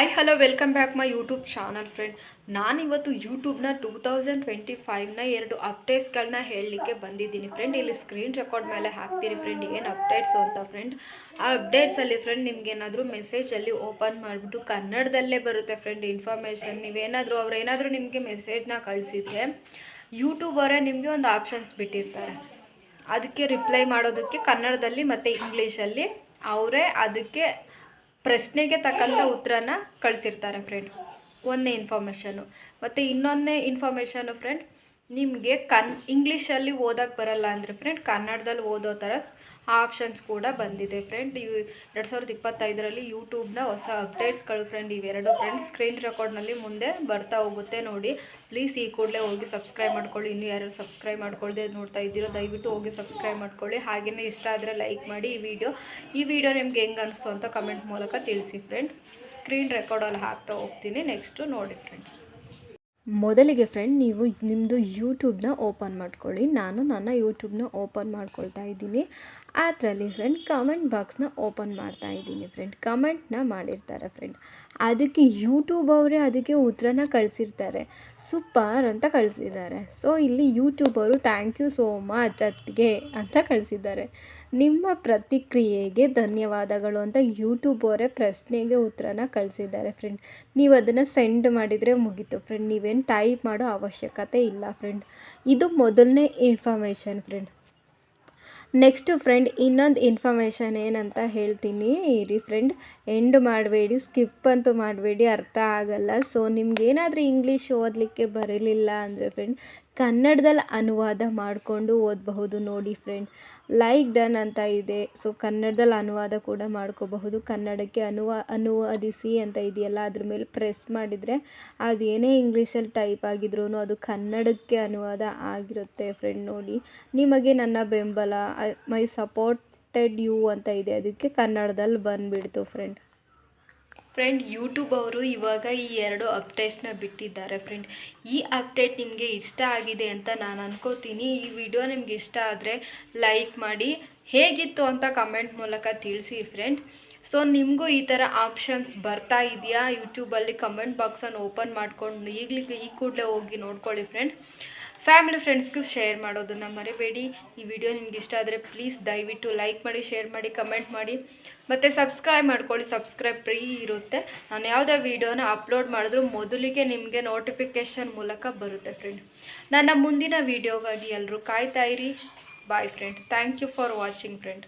I hello welcome back my YouTube channel friend ನಾನಿವತ್ತು ಯೂಟ್ಯೂಬ್ನ two thousand twenty ಫೈವ್ನ ಎರಡು ಅಪ್ಡೇಟ್ಸ್ಗಳನ್ನ ಹೇಳಲಿಕ್ಕೆ ಬಂದಿದ್ದೀನಿ ಫ್ರೆಂಡ್ ಇಲ್ಲಿ ಸ್ಕ್ರೀನ್ ರೆಕಾರ್ಡ್ ಮೇಲೆ ಹಾಕ್ತೀನಿ ಫ್ರೆಂಡ್ ಏನು ಅಪ್ಡೇಟ್ಸು ಅಂತ ಫ್ರೆಂಡ್ ಆ ಅಪ್ಡೇಟ್ಸಲ್ಲಿ ಫ್ರೆಂಡ್ ನಿಮಗೇನಾದರೂ ಮೆಸೇಜಲ್ಲಿ ಓಪನ್ ಮಾಡಿಬಿಟ್ಟು ಕನ್ನಡದಲ್ಲೇ ಬರುತ್ತೆ ಫ್ರೆಂಡ್ ಇನ್ಫಾರ್ಮೇಷನ್ ನೀವೇನಾದರೂ ಅವ್ರು ಏನಾದರೂ ನಿಮಗೆ ಮೆಸೇಜ್ನ ಕಳಿಸಿದ್ರೆ ಯೂಟ್ಯೂಬರೇ ನಿಮಗೆ ಒಂದು ಆಪ್ಷನ್ಸ್ ಬಿಟ್ಟಿರ್ತಾರೆ. ಅದಕ್ಕೆ ರಿಪ್ಲೈ ಮಾಡೋದಕ್ಕೆ ಕನ್ನಡದಲ್ಲಿ ಮತ್ತು ಇಂಗ್ಲೀಷಲ್ಲಿ ಅವರೇ ಅದಕ್ಕೆ ಪ್ರಶ್ನೆಗೆ ತಕ್ಕಂಥ ಉತ್ತರನ ಕಳಿಸಿರ್ತಾರೆ ಫ್ರೆಂಡ್ ಒಂದನೇ ಇನ್ಫಾರ್ಮೇಷನು ಮತ್ತು ಇನ್ನೊಂದನೇ ಇನ್ಫಾರ್ಮೇಷನು ಫ್ರೆಂಡ್ ನಿಮಗೆ ಕನ್ ಇಂಗ್ಲೀಷಲ್ಲಿ ಓದೋಕ್ಕೆ ಬರಲ್ಲ ಅಂದರೆ ಫ್ರೆಂಡ್ ಕನ್ನಡದಲ್ಲಿ ಓದೋ ಥರ ಆಪ್ಷನ್ಸ್ ಕೂಡ ಬಂದಿದೆ ಫ್ರೆಂಡ್ ಯು, ಎರಡು ಸಾವಿರದ ಇಪ್ಪತ್ತೈದರಲ್ಲಿ ಯೂಟ್ಯೂಬ್ನ ಹೊಸ ಅಪ್ಡೇಟ್ಸ್ಗಳು ಫ್ರೆಂಡ್ ಇವೆರಡು ಫ್ರೆಂಡ್ಸ್ ಸ್ಕ್ರೀನ್ ರೆಕಾರ್ಡ್ನಲ್ಲಿ ಮುಂದೆ ಬರ್ತಾ ಹೋಗುತ್ತೆ ನೋಡಿ. ಪ್ಲೀಸ್ ಈ ಕೂಡಲೇ ಹೋಗಿ ಸಬ್ಸ್ಕ್ರೈಬ್ ಮಾಡ್ಕೊಳ್ಳಿ. ಇನ್ನೂ ಯಾರು ಸಬ್ಸ್ಕ್ರೈಬ್ ಮಾಡ್ಕೊಳ್ಳದೆ ನೋಡ್ತಾ ಇದ್ದೀರೋ, ದಯವಿಟ್ಟು ಹೋಗಿ ಸಬ್ಸ್ಕ್ರೈಬ್ ಮಾಡ್ಕೊಳ್ಳಿ. ಹಾಗೆಯೇ ಇಷ್ಟ ಆದರೆ ಲೈಕ್ ಮಾಡಿ ಈ ವಿಡಿಯೋ ಈ ವಿಡಿಯೋ ನಿಮ್ಗೆ ಹೆಂಗೆ ಅನಿಸ್ತು ಅಂತ ಕಮೆಂಟ್ ಮೂಲಕ ತಿಳಿಸಿ ಫ್ರೆಂಡ್ ಸ್ಕ್ರೀನ್ ರೆಕಾರ್ಡಲ್ಲಿ ಹಾಕ್ತಾ ಹೋಗ್ತೀನಿ. ನೆಕ್ಸ್ಟು ನೋಡಿ ಫ್ರೆಂಡ್ ಮೊದಲಿಗೆ ಫ್ರೆಂಡ್ ನೀವು ನಿಮ್ಮದು ಯೂಟ್ಯೂಬ್ನ ಓಪನ್ ಮಾಡ್ಕೊಳ್ಳಿ. ನಾನು ನನ್ನ ಯೂಟ್ಯೂಬ್ನ ಓಪನ್ ಮಾಡ್ಕೊಳ್ತಾ ಇದ್ದೀನಿ. ಅದರಲ್ಲಿ ಫ್ರೆಂಡ್ ಕಮೆಂಟ್ ಬಾಕ್ಸ್ನ ಓಪನ್ ಮಾಡ್ತಾ ಇದ್ದೀನಿ ಫ್ರೆಂಡ್ ಕಮೆಂಟ್ನ ಮಾಡಿರ್ತಾರೆ ಫ್ರೆಂಡ್ ಅದಕ್ಕೆ ಯೂಟ್ಯೂಬ್ ಅವರೇ ಅದಕ್ಕೆ ಉತ್ತರನ ಕಳಿಸಿರ್ತಾರೆ. ಸೂಪರ್ ಅಂತ ಕಳಿಸಿದ್ದಾರೆ. ಸೊ ಇಲ್ಲಿ YouTuber thank you so much ಅತ್ಗೆ ಅಂತ ಕಳಿಸಿದ್ದಾರೆ. ನಿಮ್ಮ ಪ್ರತಿಕ್ರಿಯೆಗೆ ಧನ್ಯವಾದಗಳು ಅಂತ ಯೂಟ್ಯೂಬ್ ಅವರೇ ಪ್ರಶ್ನೆಗೆ ಉತ್ತರನ ಕಳಿಸಿದ್ದಾರೆ ಫ್ರೆಂಡ್ ನೀವು ಅದನ್ನು ಸೆಂಡ್ ಮಾಡಿದರೆ ಮುಗೀತು ಫ್ರೆಂಡ್ ನೀವೇನು ಟೈಪ್ ಮಾಡೋ ಅವಶ್ಯಕತೆ ಇಲ್ಲ ಫ್ರೆಂಡ್ ಇದು ಮೊದಲನೇ ಇನ್ಫಾರ್ಮೇಷನ್ ಫ್ರೆಂಡ್ ನೆಕ್ಸ್ಟು ಫ್ರೆಂಡ್ ಇನ್ನೊಂದು ಇನ್ಫಾರ್ಮೇಷನ್ ಏನಂತ ಹೇಳ್ತೀನಿ. ಇರಿ ಫ್ರೆಂಡ್ ಎಂಡ್ ಮಾಡಬೇಡಿ ಸ್ಕಿಪ್ ಅಂತೂ ಮಾಡಬೇಡಿ, ಅರ್ಥ ಆಗಲ್ಲ. ಸೊ ನಿಮ್ಗೇನಾದರೂ ಇಂಗ್ಲೀಷ್ ಓದಲಿಕ್ಕೆ ಬರಲಿಲ್ಲ ಅಂದರೆ ಫ್ರೆಂಡ್ ಕನ್ನಡದಲ್ಲಿ ಅನುವಾದ ಮಾಡಿಕೊಂಡು ಓದಬಹುದು ನೋಡಿ ಫ್ರೆಂಡ್ ಲೈಕ್ ಡನ್ ಅಂತ ಇದೆ. ಸೊ ಕನ್ನಡದಲ್ಲಿ ಅನುವಾದ ಕೂಡ ಮಾಡ್ಕೋಬಹುದು. ಕನ್ನಡಕ್ಕೆ ಅನುವಾ, ಅನುವಾದಿಸಿ ಅಂತ ಇದೆಯಲ್ಲ, ಅದ್ರ ಮೇಲೆ ಪ್ರೆಸ್ ಮಾಡಿದರೆ ಅದು ಏನೇ ಇಂಗ್ಲೀಷಲ್ಲಿ ಟೈಪ್ ಆಗಿದ್ರೂ ಅದು ಕನ್ನಡಕ್ಕೆ ಅನುವಾದ ಆಗಿರುತ್ತೆ ಫ್ರೆಂಡ್ ನೋಡಿ. ನಿಮಗೆ ನನ್ನ ಬೆಂಬಲ ಮೈ ಸಪೋರ್ಟೆಡ್ ಯು ಅಂತ ಇದೆ. ಅದಕ್ಕೆ ಕನ್ನಡದಲ್ಲಿ ಬಂದುಬಿಡ್ತು ಫ್ರೆಂಡ್ ಫ್ರೆಂಡ್ ಯೂಟ್ಯೂಬ್ ಅವರು ಇವಾಗ ಈ ಎರಡು ಅಪ್ಡೇಟ್ಸ್ನ ಬಿಟ್ಟಿದ್ದಾರೆ ಫ್ರೆಂಡ್ ಈ ಅಪ್ಡೇಟ್ ನಿಮಗೆ ಇಷ್ಟ ಆಗಿದೆ ಅಂತ ನಾನು ಅನ್ಕೋತೀನಿ. ಈ ವಿಡಿಯೋ ನಿಮ್ಗೆ ಇಷ್ಟ ಆದರೆ ಲೈಕ್ ಮಾಡಿ. ಹೇಗಿತ್ತು ಅಂತ ಕಮೆಂಟ್ ಮೂಲಕ ತಿಳಿಸಿ ಫ್ರೆಂಡ್ ಸೊ ನಿಮಗೂ ಈ ಥರ ಆಪ್ಷನ್ಸ್ ಬರ್ತಾ ಇದೆಯಾ? ಯೂಟ್ಯೂಬಲ್ಲಿ ಕಮೆಂಟ್ ಬಾಕ್ಸನ್ನು ಓಪನ್ ಮಾಡ್ಕೊಂಡು ಈಗಲಿಗೆ ಈ ಕೂಡಲೇ ಹೋಗಿ ನೋಡ್ಕೊಳ್ಳಿ ಫ್ರೆಂಡ್ ಫ್ಯಾಮಿಲಿ ಫ್ರೆಂಡ್ಸ್ಗೂ ಶೇರ್ ಮಾಡೋದನ್ನು ಮರಿಬೇಡಿ. ಈ ವಿಡಿಯೋ ನಿಮ್ಗೆ ಇಷ್ಟ ಆದರೆ ಪ್ಲೀಸ್ ದಯವಿಟ್ಟು ಲೈಕ್ ಮಾಡಿ ಶೇರ್ ಮಾಡಿ ಕಮೆಂಟ್ ಮಾಡಿ. ಮತ್ತು ಸಬ್ಸ್ಕ್ರೈಬ್ ಮಾಡ್ಕೊಳ್ಳಿ. ಸಬ್ಸ್ಕ್ರೈಬ್ ಫ್ರೀ ಇರುತ್ತೆ. ನಾನು ಯಾವುದೇ ವೀಡಿಯೋನ ಅಪ್ಲೋಡ್ ಮಾಡಿದ್ರೂ ಮೊದಲಿಗೆ ನಿಮಗೆ ನೋಟಿಫಿಕೇಷನ್ ಮೂಲಕ ಬರುತ್ತೆ ಫ್ರೆಂಡ್ ನನ್ನ ಮುಂದಿನ ವೀಡಿಯೋಗಾಗಿ ಎಲ್ಲರೂ ಕಾಯ್ತಾ ಇರಿ. Bye friend thank you for watching friend